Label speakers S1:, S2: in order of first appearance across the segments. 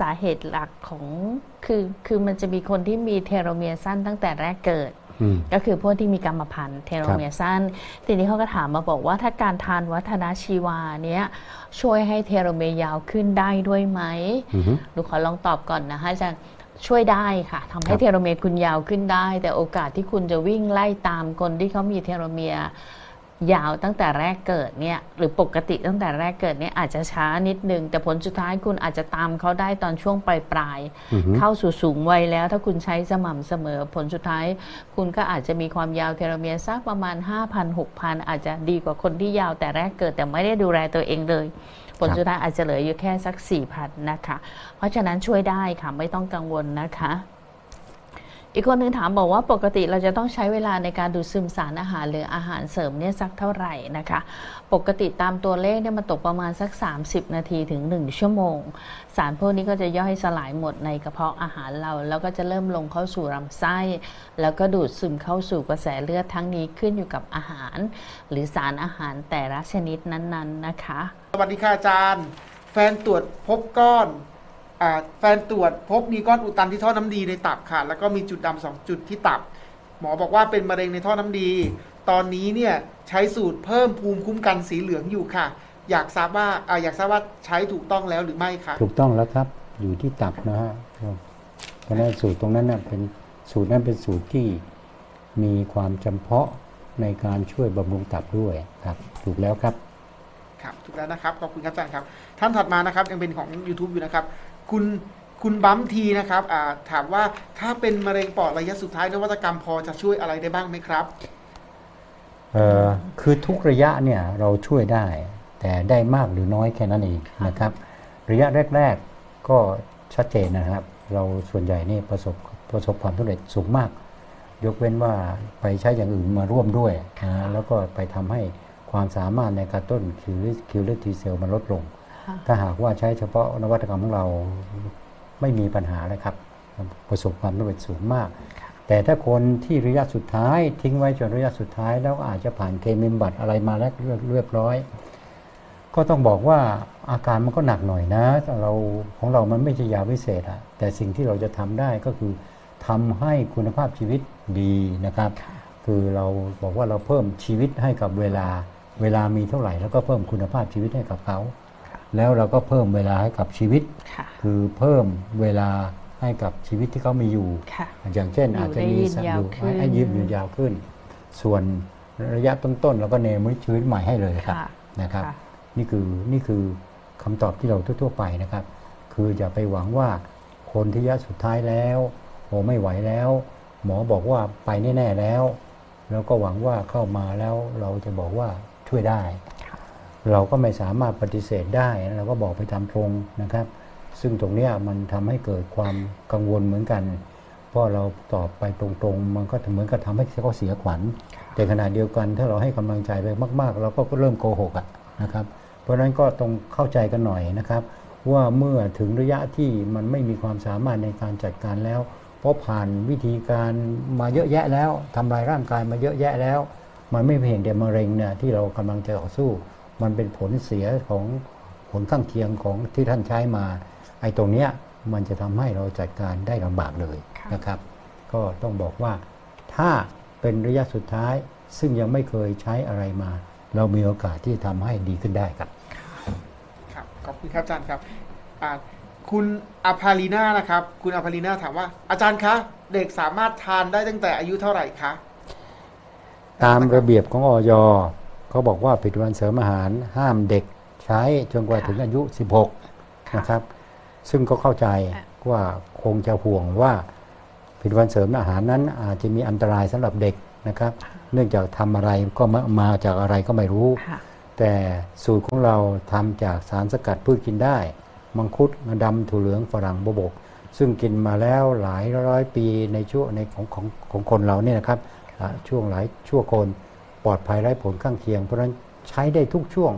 S1: สาเหตุหลักของคือคือมันจะมีคนที่มีเทโลเมียร์สั้นตั้งแต่แรกเกิด
S2: อืม
S1: ก็คือพวกที่มีกรรมพันธุ์เทโลเมียร์สั้น ทีนี้เขาก็ถามมาบอกว่าถ้าการทานวัฒนาชีวาเนี้ยช่วยให้เทโลเมียร์ยาวขึ้นได้ด้วยไหม
S2: อือฮึ
S1: หนูขอลองตอบก่อนนะคะอาจารย์ช่วยได้ค่ะทำให้
S2: ครับ
S1: เทโลเมียร์คุณยาวขึ้นได้ แต่โอกาสที่คุณจะวิ่งไล่ตามคนที่เขามีเทโลเมียร์ ยาวตั้งแต่แรกเกิดเนี่ยหรือปกติตั้งแต่แรกเกิดเนี่ยอาจจะช้านิดนึง แต่ผลสุดท้ายคุณอาจจะตามเขาได้ตอนช่วงปลายปลายๆ
S2: อือฮึ
S1: เข้าสู่สูงวัยแล้ว ถ้าคุณใช้สม่ำเสมอ ผลสุดท้าย คุณก็อาจจะมีความยาวเทโลเมียร์สักประมาณ 5,000 6,000 อาจจะดีกว่าคนที่ยาวแต่แรกเกิดแต่ไม่ได้ดูแลตัวเองเลย ผลสุดท้ายอาจจะเหลืออยู่แค่สัก4,000นะคะ เพราะฉะนั้นช่วยได้ค่ะไม่ต้องกังวลนะคะ อีกคนหนึ่งถามบอกว่าปกติเราจะต้องใช้เวลาในการดูดซึมสารอาหารหรืออาหารเสริมเนี่ยสักเท่าไหร่นะคะ ปกติตามตัวเลขเนี่ยมันตกประมาณสัก 30 นาทีถึง 1 ชั่วโมง สารพวกนี้ก็จะย่อยสลายหมดในกระเพาะอาหารเรา แล้วก็จะเริ่มลงเข้าสู่ลำไส้ แล้วก็ดูดซึมเข้าสู่กระแสเลือดทั้งนี้ขึ้นอยู่กับอาหาร หรือสารอาหารแต่ละชนิดนั้นๆนะคะ
S3: สวัสดีค่ะอาจารย์ แฟนตรวจพบก้อน แฟนตรวจพบมีก้อนอุดตันที่ท่อน้ำดีในตับค่ะ แล้วก็มีจุดดำสองจุดที่ตับ หมอบอกว่าเป็นมะเร็งในท่อน้ำดี ตอนนี้เนี่ยใช้สูตรเพิ่มภูมิคุ้มกันสีเหลืองอยู่ค่ะ อยากทราบว่าอาอยากทราบว่าใช้ถูกต้องแล้วหรือไม่คะ
S2: ถูกต้องแล้วครับ อยู่ที่ตับนะฮะเพราะฉะนั้นสูตรตรงนั้นน่ะเป็นสูตรนั้นเป็นสูตรที่มีความจำเพาะในการช่วยบำรุงตับด้วยครับ ถูกแล้วครับ
S3: ครับถูกแล้วนะครับขอบคุณครับอาจารย์ครับท่านถัดมานะครับยังเป็นของ YouTube อยู่นะครับ คุณคุณบัมทีนะครับอ่าถามว่าถ้าเป็นมะเร็งปอดระยะสุดท้ายนวัตกรรมพอจะช่วยอะไรได้บ้างไหมครับ
S2: เอ่อคือทุกระยะเนี่ยเราช่วยได้ แต่ได้มากหรือน้อยแค่นั้นเองนะครับ ระยะแรก ๆก็ชัดเจนนะครับ เราส่วนใหญ่นี่ประสบประสบความสำเร็จสูงมาก ยกเว้นว่าไปใช้อย่างอื่นมาร่วมด้วยนะแล้วก็ไปทำให้ความสามารถในการต้นคิวคิวเลทีเซลมันลดลง ถ้าหากว่าใช้เฉพาะนวัตกรรมของเราไม่มีปัญหาเลยครับ ประสบความสำเร็จสูงมาก แต่ถ้าคนที่ระยะสุดท้ายทิ้งไว้จนระยะสุดท้าย แล้วอาจจะผ่านเคมีบำบัดอะไรมาแล้วเรียบร้อย ก็ต้องบอกว่าอาการมันก็หนักหน่อยนะแต่เราของเรามันไม่ใช่ยาวิเศษอะแต่สิ่งที่เราจะทำได้ก็คือทำให้คุณภาพชีวิตดีนะครับ คือเราบอกว่าเราเพิ่มชีวิตให้กับเวลาเวลามีเท่าไหร่ แล้วก็เพิ่มคุณภาพชีวิตให้กับเขา แล้วเราก็เพิ่มเวลาให้กับชีวิต
S1: ค่ะ
S2: คือเพิ่มเวลาให้กับชีวิตที่เขามีอยู่
S1: ค่ะ
S2: อย่างเช่น
S1: อยู่
S2: อาจจะ
S1: ได้
S2: มี
S1: ยืน
S2: สัตว์
S1: ยา
S2: อ
S1: ว
S2: ยู่
S1: ขึ้น
S2: ให้ยืนอยู่ยาวขึ้น ส่วนระยะต้นๆเราก็เนมชีวิตใหม่ให้เลยครับ
S1: ค่ะ
S2: นะครับ
S1: ค่ะ
S2: นี่คือนี่คือคำตอบที่เราทั่วๆไปนะครับ คืออย่าไปหวังว่าคนที่ระยะสุดท้ายแล้วโอ้ไม่ไหวแล้ว หมอบอกว่าไปแน่ๆแล้ว แล้วก็หวังว่าเข้ามาแล้วเราจะบอกว่าช่วยได้ เราก็ไม่สามารถปฏิเสธได้เราก็บอกไปตามตรงนะครับ ซึ่งตรงเนี้ยมันทำให้เกิดความกังวลเหมือนกัน เพราะเราตอบไปตรงๆ มันก็เหมือนกับทำให้เขาเสียขวัญ แต่ขณะเดียวกันถ้าเราให้กำลังใจไปมาก ๆ เราก็เริ่มโกหกอะนะครับ เพราะฉะนั้นก็ต้องเข้าใจกันหน่อยนะครับ ว่าเมื่อถึงระยะที่มันไม่มีความสามารถในการจัดการแล้ว เพราะผ่านวิธีการมาเยอะแยะแล้วทำลายร่างกายมาเยอะแยะแล้ว มันไม่เพียงแต่มะเร็งเนี่ยที่เรากำลังจะต่อสู้ มันเป็นผลเสียของผลข้างเคียงของที่ท่านใช้มา ไอ้ตรงเนี้ยมันจะทำให้เราจัดการได้ลำบากเลย
S1: ค่ะ
S2: นะครับ ก็ต้องบอกว่าถ้าเป็นระยะสุดท้ายซึ่งยังไม่เคยใช้อะไรมา เรามีโอกาสที่จะทำให้ดีขึ้นได้ครับ
S3: ครับขอบคุณครับอาจารย์ครับอ่าคุณอภารีนานะครับ คุณอภารีนาถามว่า อาจารย์คะ เด็กสามารถทานได้ตั้งแต่อายุเท่าไหร่คะ
S2: ตามระเบียบของออย เขาบอกว่าผลิตภัณฑ์เสริมอาหารห้ามเด็กใช้จนกว่า
S1: ค่ะ
S2: ถึงอายุ 16
S1: ค่ะ
S2: นะครับ ซึ่งก็เข้าใจ
S1: ค่ะ
S2: ว่าคงจะห่วงว่าผลิตภัณฑ์เสริมอาหารนั้น อาจจะมีอันตรายสำหรับเด็กนะครับ เนื่องจากทำอะไรก็มามาจากอะไรก็ไม่รู้
S1: ค่ะ
S2: แต่สูตรของเราทำจากสารสกัดพืชกินได้ มังคุดงาดำถั่วเหลืองฝรั่งบวบก ซึ่งกินมาแล้วหลายร้อยปีในช่วงในของของของคนเราเนี่ยนะครับอ่าช่วงหลายชั่วคน ปลอดภัยไร้ผลข้างเคียง เพราะฉะนั้นใช้ได้ทุกช่วง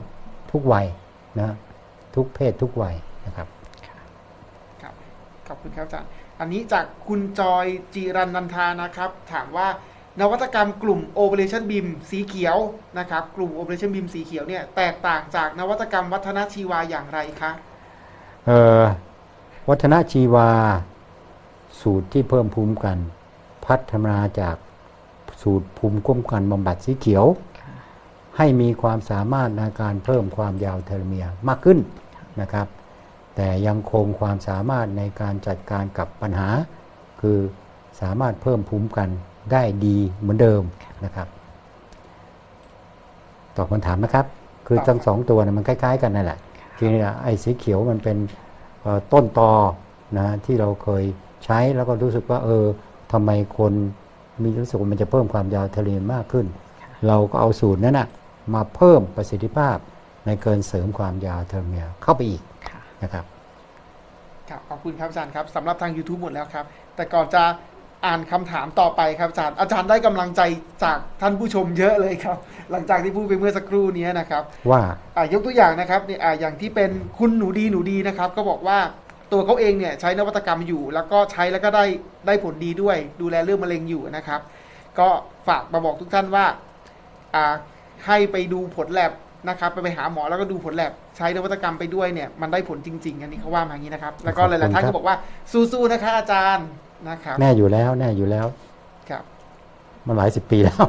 S2: ทุกวัยนะทุกเพศทุกวัยนะครับ
S3: ครับขอบคุณครับอาจารย์อันนี้จากคุณจอยจิรันนันทานะครับ ถามว่านวัตกรรมกลุ่ม Operation BIM สีเขียวนะครับ กลุ่ม Operation BIM สีเขียวเนี่ยแตกต่างจากนวัตกรรมวัฒนชีวาอย่างไรคะ
S2: เอ่อวัฒนชีวาสูตรที่เพิ่มภูมิกัน พัฒนาจาก สูตรภูมิคุ้มกันบำบัดสีเขียว ให้มีความสามารถในการเพิ่มความยาวเทโลเมียมากขึ้นนะครับ แต่ยังคงความสามารถในการจัดการกับปัญหา คือสามารถเพิ่มภูมิกันได้ดีเหมือนเดิมนะครับตอบคำถามนะครับ คือทั้งสองตัวนยมันคล้าย ๆ กันนั่นแหละทีนี้ไอ้สีเขียวมันเป็นต้นตอนะที่เราเคยใช้แล้วก็รู้สึกว่าเออทำไมคน มีรู้สึกว่ามันจะเพิ่มความยาวทะเลมากขึ้น เราก็เอาสูตรนั้นนะมาเพิ่มประสิทธิภาพในเกินเสริมความยาวเทอร์เมียเข้าไปอีก
S1: ค่ะ
S2: นะครับ
S3: ครับขอบคุณครับอาจารย์ครับสำหรับทาง YouTube หมดแล้วครับ แต่ก่อนจะอ่านคำถามต่อไปครับอาจารย์ อาจารย์ได้กำลังใจจากท่านผู้ชมเยอะเลยครับ หลังจากที่พูดไปเมื่อสักครู่นี้นะครับ
S2: ว่า
S3: อ่ายกตัวอย่างนะครับเนี่ยอ่าอย่างที่เป็นคุณหนูดีหนูดีนะครับ ก็บอกว่า ตัวเขาเองเนี่ยใช้นวัตกรรมอยู่ แล้วก็ใช้แล้วก็ได้ได้ผลดีด้วย ดูแลเรื่องมะเร็งอยู่นะครับ ก็ฝากมาบอกทุกท่านว่าอ่าให้ไปดูผลแลบนะครับไปไปหาหมอแล้วก็ดูผลแลบใช้นวัตกรรมไปด้วยเนี่ยมันได้ผลจริง ๆ อันนี้เขาว่ามาอย่างนี้นะครับ แล้วก็หลายๆท่านก็บอกว่าสู้ๆนะคะอาจารย์นะครับ
S2: แน่อยู่แล้วแน่อยู่แล้ว
S3: ครับ
S2: มาหลายสิบปีแล้ว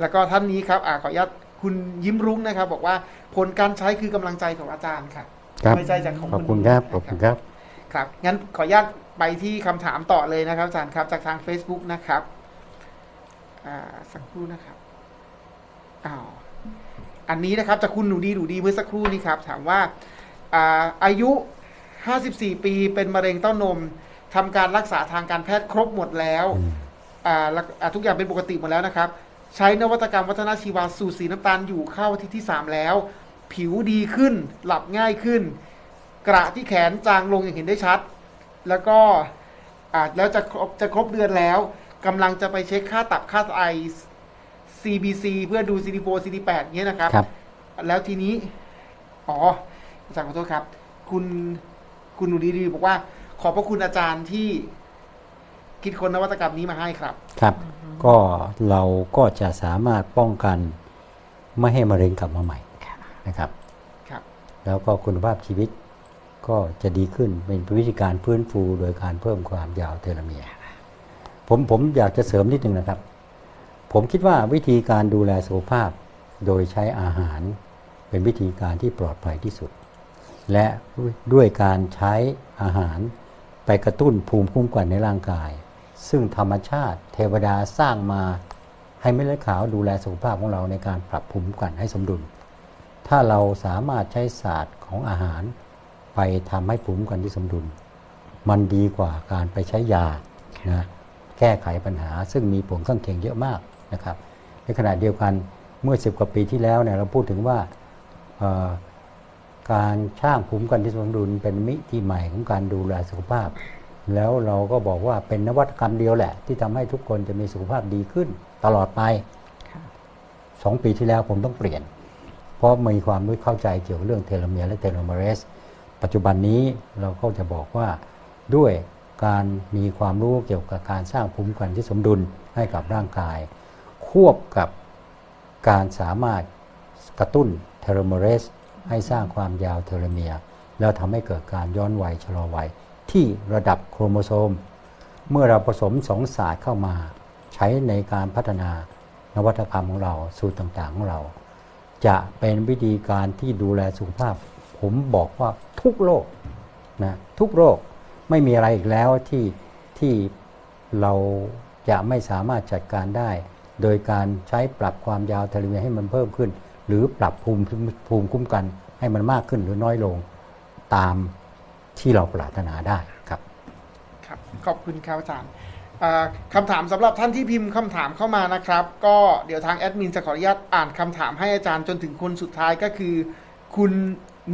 S3: แล้วก็ท่านนี้ครับอาขออนุญาตคุณยิ้มรุ้งนะครับ บอกว่าผลการใช้คือกำลังใจของอาจารย์ค่ะ
S2: ครับ
S3: ไม่ใช่จากของ
S2: ขอบคุณครับ
S3: นะ
S2: ขอบคุณครับ
S3: ครับงั้นขออนุญาตไปที่คำถามต่อเลยนะครับอาจารย์ครับจากทาง Facebook นะครับอ่าสักครู่นะครับอ้าวอันนี้นะครับจากคุณหนูดีหนูดีเมื่อสักครู่นี้ครับ ถามว่าอ่าอายุ 54 ปีเป็นมะเร็งเต้านมทำการรักษาทางการแพทย์ครบหมดแล้ว
S2: อืม
S3: อ่าแล้วอ่าทุกอย่างเป็นปกติหมดแล้วนะครับ ใช้นวัตกรรมวัฒนชีวาสูตรสีน้ำตาลอยู่เข้าอาที่ที่ 3 แล้ว ผิวดีขึ้น หลับง่ายขึ้น กระที่แขนจางลงอย่างเห็นได้ชัด แล้วก็อ่าแล้วจะครบจะครบเดือนแล้วกำลังจะไปเช็คค่าตับค่าไอ CBC เพื่อดู CD4 CD8 เนี้ยนะครับ
S2: ครับ
S3: แล้วทีนี้ อ๋ออาจารย์ขอโทษครับ คุณคุณหนูดีๆบอกว่า ขอบพระคุณอาจารย์ที่คิดค้นนวัตกรรมนี้มาให้ครับ
S2: ครับ ก็เราก็จะสามารถป้องกันไม่ให้มะเร็งกลับมาใหม่
S1: ค่ะ
S2: นะครับ
S3: ครับ
S2: แล้วก็คุณภาพชีวิตก็จะดีขึ้นเป็นวิธีการฟื้นฟูโดยการเพิ่มความยาวเทโลเมียร์ผมผมอยากจะเสริมนิดนึงนะครับ ผมคิดว่าวิธีการดูแลสุขภาพโดยใช้อาหารเป็นวิธีการที่ปลอดภัยที่สุด และด้วยการใช้อาหารไปกระตุ้นภูมิคุ้มกันในร่างกาย ซึ่งธรรมชาติเทวดาสร้างมาให้เม็ดเลือดขาวดูแลสุขภาพของเราในการปรับภูมิคุ้มกันให้สมดุล ถ้าเราสามารถใช้ศาสตร์ของอาหาร ไปทำให้ภูมิคุ้มกันที่สมดุล มันดีกว่าการไปใช้ยานะแก้ไขปัญหา ซึ่งมีผลข้างเคียงเยอะมากนะครับในขณะเดียวกันเมื่อ 10 กว่าปีที่แล้วเนี่ยเราพูดถึงว่าเอ่อการสร้างภูมิคุ้มกันที่สมดุลเป็นมิติใหม่ของการดูแลสุขภาพ แล้วเราก็บอกว่าเป็นนวัตกรรมเดียวแหละ ที่ทำให้ทุกคนจะมีสุขภาพดีขึ้นตลอดไป
S1: ค่ะ
S2: สองปีที่แล้วผมต้องเปลี่ยนเพ ราะมีความรู้เข้าใจเกี่ยวกับเรื่องเทโลเมียร์และเทโลเมเรส ปัจจุบันนี้เราก็จะบอกว่าด้วยการมีความรู้เกี่ยวกับการสร้างภูมิคุ้มกันที่สมดุลให้กับร่างกาย ควบกับการสามารถกระตุ้นเทโลเมเรสให้สร้างความยาวเทโลเมียร์แล้วทำให้เกิดการย้อนวัยชะลอวัยที่ระดับโครโมโซม เมื่อเราผสมสองศาสตร์เข้ามา ใช้ในการพัฒนานวัตกรรมของเราสูตรต่างๆของเรา จะเป็นวิธีการที่ดูแลสุขภาพ ผมบอกว่าทุกโรคนะทุกโรคไม่มีอะไรอีกแล้วที่ที่เราจะไม่สามารถจัดการได้ โดยการใช้ปรับความยาวเทโลเมียร์ให้มันเพิ่มขึ้น หรือปรับภูมิภูมิคุ้มกันให้มันมากขึ้นหรือน้อยลงตามที่เราปรารถนาได้ครับ
S3: ครับ ขอบคุณครับอาจารย์ คำถามสำหรับท่านที่พิมพ์คำถามเข้ามานะครับ ก็เดี๋ยวทางแอดมินจะขออนุญาตอ่านคำถามให้อาจารย์จนถึงคนสุดท้ายก็คือ คุณ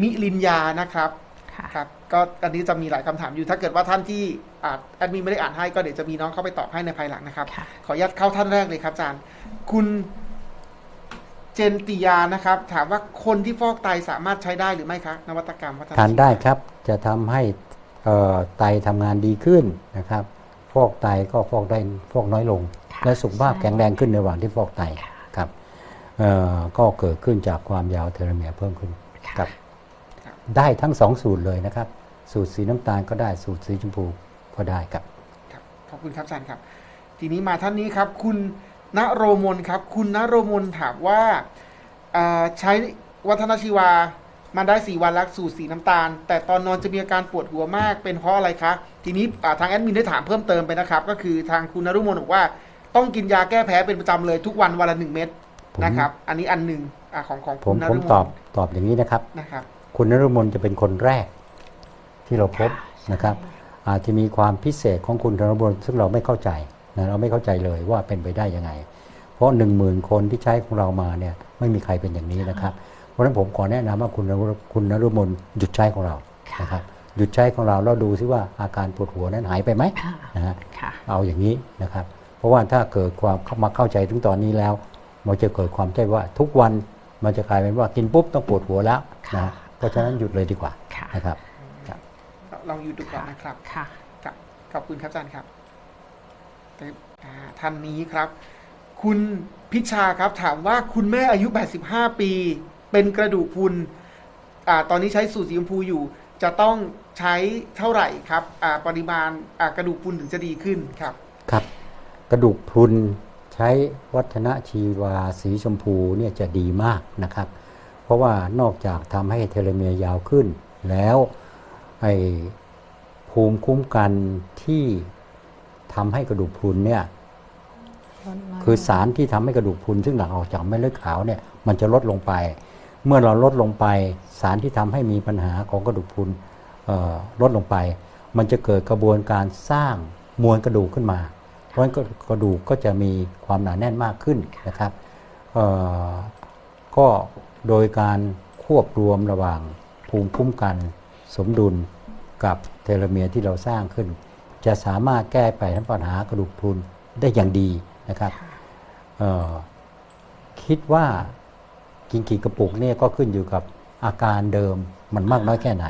S3: มิลินยานะครับ
S1: ค่ะ
S3: ครับก็อันนี้จะมีหลายคำถามอยู่ถ้าเกิดว่าท่านที่อ่าแอดมินไม่ได้อ่านให้ก็เดี๋ยวจะมีน้องเข้าไปตอบให้ในภายหลังนะครับ
S1: ค่ะ
S3: ขออนุญาตเข้าท่านแรกเลยครับอาจารย์ คุณเจนติยานะครับ ถามว่าคนที่ฟอกไตสามารถใช้ได้หรือไม่คะนวัตกรรมวัฒน
S2: ทานได้ครับ จะทำให้เอ่อไตทำงานดีขึ้นนะครับ ฟอกไตก็ฟอกได้ฟอกน้อยลง
S1: ค่ะ
S2: และสุขภาพ
S1: ใช่
S2: แข็งแรงขึ้นในระหว่างที่ฟอกไตครับเอ่อก็เกิดขึ้นจากความยาวเทโลเมียร์เพิ่มขึ้น
S1: ค่ะ
S2: ครับได้ทั้งสองสูตรเลยนะครับ สูตรสีน้ำตาลก็ได้สูตรสีชมพูก็ได้ครับ
S3: ครับขอบคุณครับอาจารย์ครับ ทีนี้มาท่านนี้ครับ คุณณโรมนครับ คุณณโรมนถามว่าอ่าใช้วัฒนชีวา มันได้สี่วันแล้วสูตรสีน้ำตาล แต่ตอนนอนจะมีอาการปวดหัวมากเป็นเพราะอะไรคะ ทีนี้อ่าทางแอดมินได้ถามเพิ่มเติมไปนะครับ ก็คือทางคุณนรุมนบอกว่า ต้องกินยาแก้แพ้เป็นประจำเลยทุกวันวันละหนึ่งเม็ด
S2: ผม
S3: นะครับ อันนี้อันหนึ่งอ่าของของ
S2: ผ
S3: คุ
S2: ม
S3: ณน
S2: ผม
S3: รุม
S2: ตอบ
S3: น
S2: ตอบอย่างนี้นะครับ
S3: นะครับ
S2: คุณนรมนจะเป็นคนแรก ที่เราพบนะครับ อาจจะมีความพิเศษของคุณนรมนซึ่งเราไม่เข้าใจนะเราไม่เข้าใจเลยว่าเป็นไปได้ยังไง เพราะหนึ่งหมื่นคนที่ใช้ของเรามาเนี่ยไม่มีใครเป็นอย่างนี้นะครับเพ ราะฉะนั้นผมขอแนะนำว่าคุณนรคุณนรมนหยุดใช้ของเรา
S1: ค่ะ
S2: นะครับหยุดใช้ของเราแล้วดูซิว่าอาการปวดหัวนั้นหายไปไหม
S1: ค่ะ
S2: นะฮะ
S1: ค่ะ
S2: เอาอย่างนี้นะครับ เพราะว่าถ้าเกิดความเข้ามาเข้าใจถึงตอนนี้แล้ว มันจะเกิดความใจว่าทุกวันมันจะกลายเป็นว่ากินปุ๊บต้องปวดหัวแล้วนะฮะเพราะฉะนั้นหยุดเลยดีกว่า
S1: ค่ะ
S2: นะครับ
S3: ลองอยู่ดูก่อนนะครับ
S1: ค่ะ
S3: ครับขอบคุณครับอาจารย์ครับอ่าท่านนี้ครับ คุณพิชาครับถามว่าคุณแม่อายุ 85 ปี เป็นกระดูกพรุนอ่าตอนนี้ใช้สูตรสีชมพูอยู่ จะต้องใช้เท่าไหร่ครับอ่าปริมาณอ่ากระดูกพรุนถึงจะดีขึ้นครับ
S2: ครับ กระดูกพรุนใช้วัฒนชีวาสีชมพูเนี่ยจะดีมากนะครับ เพราะว่านอกจากทำให้เทโลเมียร์ยาวขึ้น แล้วไอ้ภูมิคุ้มกันที่ทำให้กระดูกพรุนเนี่ยคือสารที่ทำให้กระดูกพรุนซึ่งหลั่งออกจากเม็ดเลือดขาวเนี่ยมันจะลดลงไป เมื่อเราลดลงไปสารที่ทำให้มีปัญหาของกระดูกพรุนลดลงไป มันจะเกิดกระบวนการสร้างมวลกระดูกขึ้นมา เพราะฉะนั้นกระดูกก็จะมีความหนาแน่นมากขึ้นนะครับก็โดยการควบรวมระหว่างภูมิคุ้มกัน สมดุลกับเทโลเมียร์ที่เราสร้างขึ้น จะสามารถแก้ไปทั้งปัญหากระดูกพรุนได้อย่างดีนะครับคิดว่า กินกี่กระปุกเนี่ยก็ขึ้นอยู่กับอาการเดิมมันมากน้อยแค่ไหน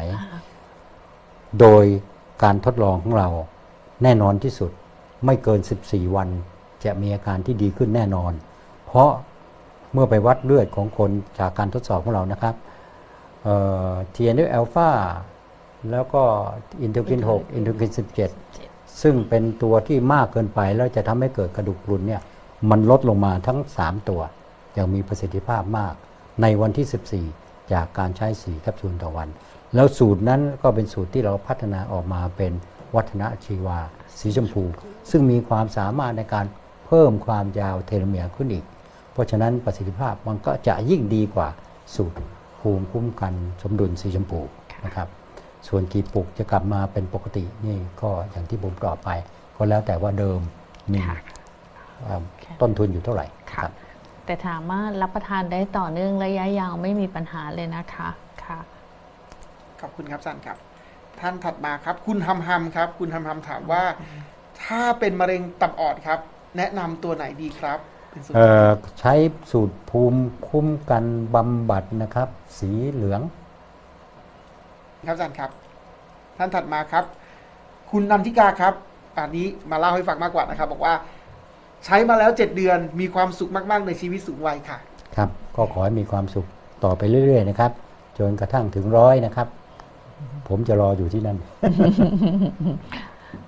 S2: โดยการทดลองของเราแน่นอนที่สุดไม่เกิน 14 วัน จะมีอาการที่ดีขึ้นแน่นอน เพราะเมื่อไปวัดเลือดของคนจากการทดสอบของเรานะครับเอ่อ TNF อ l p h a แล้วก็อินเทอร์กิน 6 อินเทอร์กิน 17 ซึ่งเป็นตัวที่มากเกินไปแล้วจะทำให้เกิดกระดูกพรุนเนี่ยมันลดลงมาทั้ง 3 ตัวอย่างมีประสิทธิภาพมาก ในวันที่ 14 จากการใช้4แคปซูลต่อวัน แล้วสูตรนั้นก็เป็นสูตรที่เราพัฒนาออกมาเป็นวัฒนชีวา สีชมพู ซึ่งมีความสามารถในการเพิ่มความยาวเทโลเมียร์ขึ้นอีก เพราะฉะนั้นประสิทธิภาพมันก็จะยิ่งดีกว่าสูตรภูมิคุ้มกันสมดุลสีชมพูนะครับส่วนกี่ปุกจะกลับมาเป็นปกตินี่ก็อย่างที่ผมตอบไป ก็แล้วแต่ว่าเดิมมี
S1: ค่ะ
S2: เอ่อต้นทุนอยู่เท่าไหร่
S1: ค่ะ
S2: ครับ
S1: แต่ถามว่ารับประทานได้ต่อเนื่องระยะยาวไม่มีปัญหาเลยนะคะค่ะ
S3: ขอบคุณครับอาจารย์ครับ ท่านถัดมาครับ คุณฮัมฮัมครับ คุณฮัมฮัมถามว่า ถ้าเป็นมะเร็งตับอ่อนครับ แนะนำตัวไหนดีครับเป็นสูตร
S2: เอ่อใช้สูตรภูมิคุ้มกันบำบัดนะครับ สีเหลือง
S3: ครับอาจารย์ครับ ท่านถัดมาครับ คุณนันทิกาครับอันนี้มาเล่าให้ฟังมากกว่านะครับ บอกว่า ใช้มาแล้วเจ็ดเดือนมีความสุขมาก ๆ ในชีวิตสูงวัยค่ะ
S2: ครับ ก็ขอให้มีความสุขต่อไปเรื่อย ๆ นะครับ จนกระทั่งถึงร้อยนะครับ ผมจะรออยู่ที่นั่น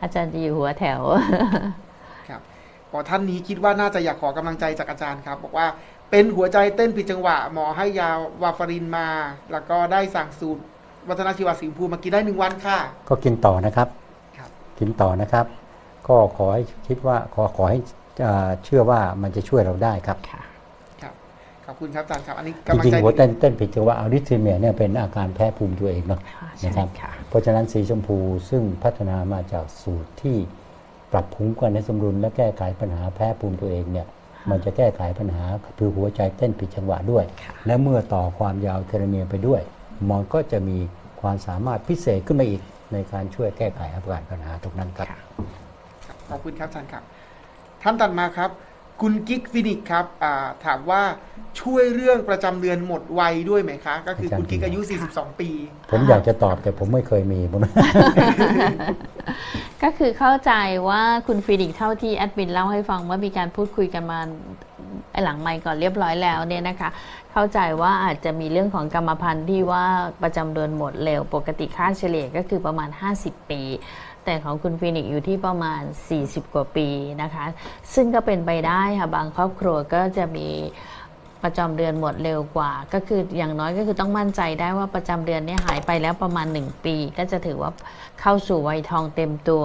S1: อาจารย์จะอยู่หัวแถว
S3: ครับพอท่านนี้คิดว่าน่าจะอยากขอกำลังใจจากอาจารย์ครับ บอกว่าเป็นหัวใจเต้นผิดจังหวะ หมอให้ยาวาฟารินมา แล้วก็ได้สั่งสูตรวัฒนชีวาสีชมพูมากินได้หนึ่งวันค่ะ
S2: ก็กินต่อนะครับ
S3: ครับ
S2: กินต่อนะครับ ก็ขอให้คิดว่าขอขอให้ เอ่อเชื่อว่ามันจะช่วยเราได้ครับ
S1: ค่ะ
S3: ครับขอบคุณครับอาจารย์ครับอันนี้
S2: จ
S3: กำลัง
S2: ริง
S3: ใจ
S2: ๆหัวเต้นเต้นผิดจังหวะอัลดิซิเมียเนี่ยเป็นอาการแพ้ภูมิตัวเองเนาะ
S1: ค่ะใช่
S2: นะครับ
S1: ค่ะ
S2: เพราะฉะนั้นสีชมพูซึ่งพัฒนามาจากสูตรที่ปรับภูมิคุ้มกันให้สมดุลและแก้ไขปัญหาแพ้ภูมิตัวเองเนี่ยมันจะแก้ไขปัญหาคือหัวใจเต้นผิดจังหวะด้วย
S1: ค่ะ
S2: และเมื่อต่อความยาวเทโลเมียร์ไปด้วย มันก็จะมีความสามารถพิเศษขึ้นมาอีกในการช่วยแก้ไขอาการปัญหาตรงนั้นครับ
S1: ค่ะ
S3: ครับขอบคุณครับอาจารย์ครับ ท่านถัดมาครับ คุณกิ๊กฟินิกส์ครับอ่าถามว่าช่วยเรื่องประจำเดือนหมดวัยด้วยไหมคะ ก็คือคุณกิ๊กอายุ 42 ปี
S2: ผมอยากจะตอบแต่ผมไม่เคยมีผม
S1: ก็คือเข้าใจว่าคุณฟินิกซ์เท่าที่แอดมินเล่าให้ฟังว่ามีการพูดคุยกันมาไอ้หลังไมค์ก่อนเรียบร้อยแล้วเนี่ยนะคะ เข้าใจว่าอาจจะมีเรื่องของกรรมพันธุ์ที่ว่าประจำเดือนหมดเร็ว ปกติค่าเฉลี่ยก็คือประมาณ 50 ปี แต่ของคุณฟินิกซ์อยู่ที่ประมาณ 40 กว่าปีนะคะ ซึ่งก็เป็นไปได้ค่ะ บางครอบครัวก็จะมี ประจำเดือนหมดเร็วกว่า ก็คืออย่างน้อยก็คือต้องมั่นใจได้ว่าประจำเดือนเนี้หายไปแล้วประมาณ 1 ปี ก็จะถือว่าเข้าสู่วัยทองเต็มตัว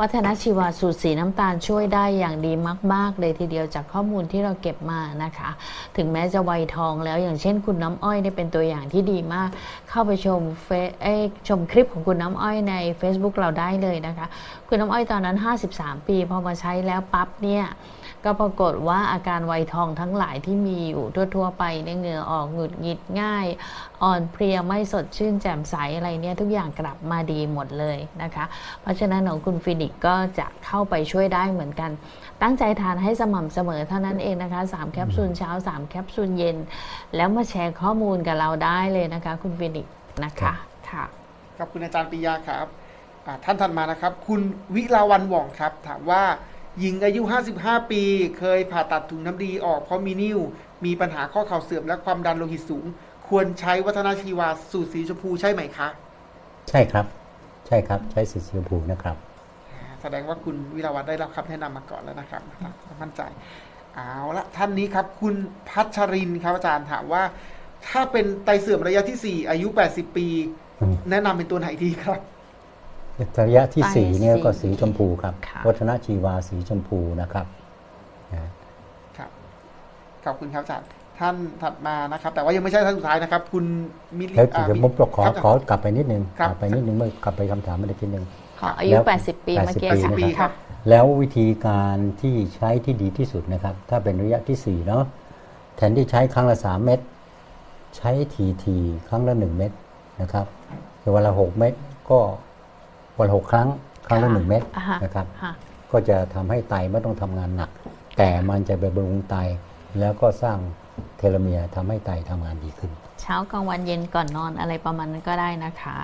S1: วัฒนชีวาสูตรสีน้ำตาลช่วยได้อย่างดีมาก ๆ เลยทีเดียวจากข้อมูลที่เราเก็บมานะคะ ถึงแม้จะวัยทองแล้วอย่างเช่นคุณน้ำอ้อยเนี่ยเป็นตัวอย่างที่ดีมาก เข้าไปชมเฟซเอ้ยชมคลิปของคุณน้ำอ้อยใน Facebook เราได้เลยนะคะ คุณน้ำอ้อยตอนนั้น 53 ปีพอมาใช้แล้วปั๊บเนี่ย ก็ปรากฏว่าอาการไวทองทั้งหลายที่มีอยู่ทั่ว ๆ ไปเนี่ยเหงื่อออกหงุดหงิดง่าย อ่อนเพลียไม่สดชื่นแจ่มใสอะไรเนี่ยทุกอย่างกลับมาดีหมดเลยนะคะ เพราะฉะนั้นของคุณฟินิกก็จะเข้าไปช่วยได้เหมือนกัน ตั้งใจทานให้สม่ำเสมอเท่านั้นเองนะคะ 3 แคปซูลเช้า 3 แคปซูลเย็น แล้วมาแชร์ข้อมูลกับเราได้เลยนะคะ คุณฟินิกนะคะค่ะ
S3: ขอบคุณอาจารย์ปิยาครับท่านถัดมานะครับ คุณวิลาวันหว่องครับถามว่า หญิงอายุ 55 ปี เคยผ่าตัดถุงน้ำดีออกเพราะมีนิ่ว มีปัญหาข้อเข่าเสื่อมและความดันโลหิตสูง ควรใช้วัฒนาชีวาสูตรสีชมพูใช่ไหมคะ
S2: ใช่ครับ ใช่ครับ ใช้สีชมพูนะครับ
S3: อ่าแสดงว่าคุณวิลาวันได้รับคำแนะนำมาก่อนแล้วนะครับ มั่นใจ เอาละท่านนี้ครับ คุณพัชรินครับอาจารย์ถามว่า ถ้าเป็นไตเสื่อมระยะที่ 4 อายุ 80 ปี
S2: อืม
S3: แนะนำเป็นตัวไหนดีครับ
S2: ระยะที่
S1: ไป
S2: สี่เนี่ย
S1: สี
S2: ก็สีชมพูครับ
S1: ค่ะ
S2: วัฒนชีวาสีชมพูนะครับนะ
S3: ครับ ขอบคุณครับอาจารย์ท่านถัดมานะครับ แต่ว่ายังไม่ใช่ท่านสุดท้ายนะครับ คุณมิลิ
S2: แล้ว
S3: อ่า
S2: เดี๋ยวผมขอ
S3: ครับ
S2: ขอกลับไปนิดนึง
S3: ครับ
S2: กลับไปนิดนึงเมื่อกลับไปคำถามเมื่อกี้นึง
S1: ขออายุ
S2: แล้ว
S1: 80 ปี
S2: 80
S1: เมื่อกี้
S2: ปี
S1: ค่ะ
S3: ปีครับ
S2: แล้ววิธีการที่ใช้ที่ดีที่สุดนะครับ ถ้าเป็นระยะที่สี่เนาะแทนที่ใช้ครั้งละสามเม็ดใช้ทีทีครั้งละหนึ่งเม็ดนะครับแต่วันละหกเม็ดก็ วันละหกครั้ง ครั้งละหนึ่งเม็ด
S1: อ่าฮะ
S2: นะครับ
S1: ค่ะ
S2: ก็จะทำให้ไตไม่ต้องทำงานหนัก แต่มันจะไปบำรุงไตแล้วก็สร้างเทโลเมียร์ทำให้ไตทำงานดีขึ้น
S1: เช้ากลางวันเย็นก่อนนอนอะไรประมาณนั้นก็ได้นะคะ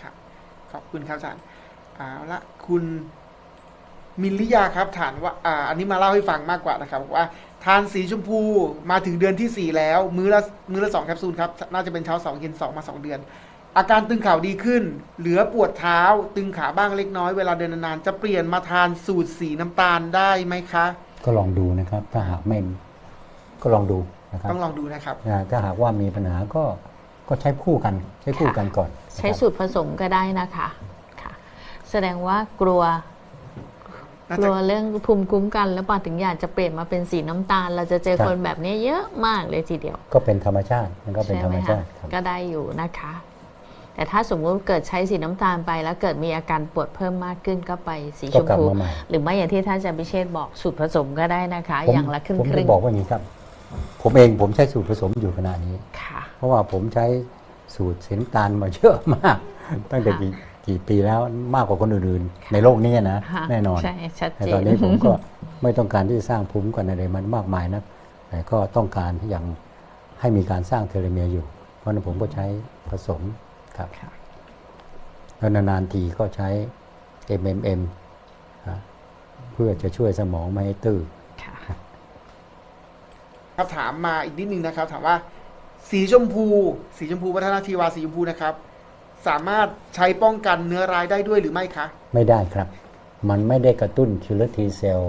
S3: ครับขอบคุณครับอาจารย์เอาละคุณมิลลิยาครับถามว่าอ่าอันนี้มาเล่าให้ฟังมากกว่านะครับบอกว่าทานสีชมพูมาถึงเดือนที่สี่แล้ว มื้อละมื้อละสองแคปซูลครับ น่าจะเป็นเช้าสองเย็นสองมาสองเดือน อาการตึงเข่าดีขึ้น เหลือปวดเท้า ตึงขาบ้างเล็กน้อยเวลาเดินนานๆจะเปลี่ยนมาทานสูตรสีน้ำตาลได้ไหมคะ
S2: ก็ลองดูนะครับ ถ้าหากไม่ก็ลองดูนะครับ
S3: ต้องลองดูนะครับ
S2: อ่าถ้าหากว่ามีปัญหาก็ก็ใช้คู่กัน ใช้คู่กันก่อน
S1: ใช้
S2: นะครับ
S1: สูตรผสมก็ได้นะคะค่ะ แสดงว่ากลัว
S3: น่ากจะ
S1: ลัวเรื่องภูมิคุ้มกัน แล้วปอถึงอยากจะเปลี่ยนมาเป็นสีน้ำตาล เราจะเจอ
S2: ครับ
S1: คนแบบนี้เยอะมากเลยทีเดียว
S2: ก็เป็นธรรมชาติมันก็เป็น
S1: ใช่
S2: ธร
S1: ไห
S2: ร
S1: ม
S2: ม
S1: คะ
S2: ชาติครับ
S1: ก็ได้อยู่นะคะ แต่ถ้าสมมุติเกิดใช้สีน้ำตาลไป แล้วเกิดมีอาการปวดเพิ่มมากขึ้นก็ไปสี
S2: ก็
S1: ชม
S2: กลับ
S1: พู
S2: มาใหม่
S1: หรือไม่อย่างที่ท่านอาจารย์พิเชษบอกสูตรผสมก็ได้นะคะ
S2: ผม
S1: อย่างละครึ่ง
S2: ผม
S1: ค
S2: จะ
S1: รึ่ง
S2: บอกว่าอย่างนี้ครับ ผมเองผมใช้สูตรผสมอยู่ขณะนี้
S1: ค่ะ
S2: เพราะว่าผมใช้สูตรเสียนตาลมาเยอะมาก ตั้งแต่
S1: ค่ะ
S2: กี่กี่ปีแล้วมากกว่าคนอื่นๆ ในโลกนี้นะ
S1: ค่ะ
S2: แน่นอน
S1: ใช่ชัด
S2: แต่
S1: เจ
S2: ตอน
S1: น
S2: นี้ผมก็ไม่ต้องการที่จะสร้างภูมิคุ้มกันอะไรมันมากมายนะแต่ก็ต้องการอย่างให้มีการสร้างเทโลเมียร์อยู่ เพราะฉะนั้นผมก็ใช้ผสม ครับ
S1: ค่ะ
S2: แล้วนานๆทีก็ใช้ MMM ฮะเพื่อจะช่วยสมองไม่ให้ตื้อ
S1: ค่ะ
S3: ครับถามมาอีกนิดนึงนะครับ ถามว่าสีชมพู สีชมพูวัฒนาชีวาสีชมพูนะครับ สามารถใช้ป้องกันเนื้อร้ายได้ด้วยหรือไม่คะ
S2: ไม่ได้ครับ มันไม่ได้กระตุ้นคิลเลอร์ทีเซล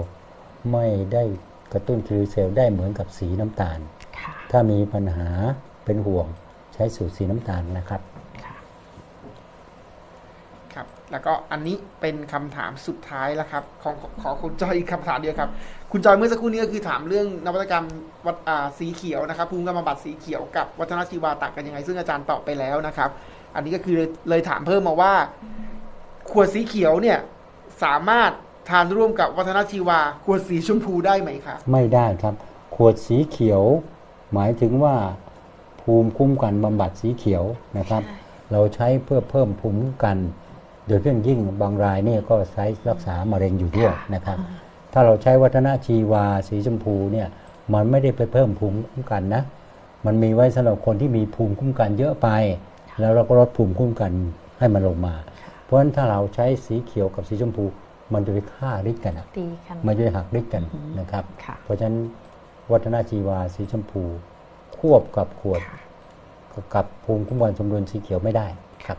S2: ไม่ได้กระตุ้นคิลเลอร์เซลได้เหมือนกับสีน้ำตาล
S1: ค่ะ
S2: ถ้ามีปัญหาเป็นห่วงใช้สูตรสีน้ำตาลนะครับ
S1: ค่ะ
S3: ครับ แล้วก็อันนี้เป็นคำถามสุดท้ายแล้วครับ ของขอขอคุณจอยอีกคำถามเดียวครับ คุณจอยเมื่อสักครู่นี้ก็คือถามเรื่องนวัตกรรมวัดอ่าสีเขียวนะครับภูมิคุ้มกันบำบัดสีเขียวกับวัฒนชีวาต่างกันยังไง ซึ่งอาจารย์ตอบไปแล้วนะครับ อันนี้ก็คือเลยเลยถามเพิ่มมาว่า ขวดสีเขียวเนี่ยสามารถทานร่วมกับวัฒนชีวา ขวดสีชมพูได้ไหมคะ
S2: ไม่ได้ครับ ขวดสีเขียว หมายถึงว่า ภูมิคุ้มกันบำบัดสีเขียวนะครับ เราใช้เพื่อเพิ่มภูมิคุ้มกัน โดยเฉพาะยิ่งบางรายเนี่ยก็ใช้รักษามะเร็งอยู่ด้วยนะครับ ถ้าเราใช้วัฒนชีวาสีชมพูเนี่ยมันไม่ได้ไปเพิ่มภูมิคุ้มกันนะ มันมีไว้สำหรับคนที่มีภูมิคุ้มกันเยอะไป แล้วเราก็ลดภูมิคุ้มกันให้มันลงมา เพราะฉะนั้นถ้าเราใช้สีเขียวกับสีชมพู มันจะไปฆ่าฤทธิ์กันอะ
S1: ตีกัน
S2: มันจะไปหักฤทธิ์กันนะครับ
S1: ค่ะ
S2: เพราะฉะนั้นวัฒนาจีวาสีชมพู ควบกับขวด
S1: ค่ะ
S2: กับภูมิคุ้มกันสมดุลสีเขียวไม่ได้ครับ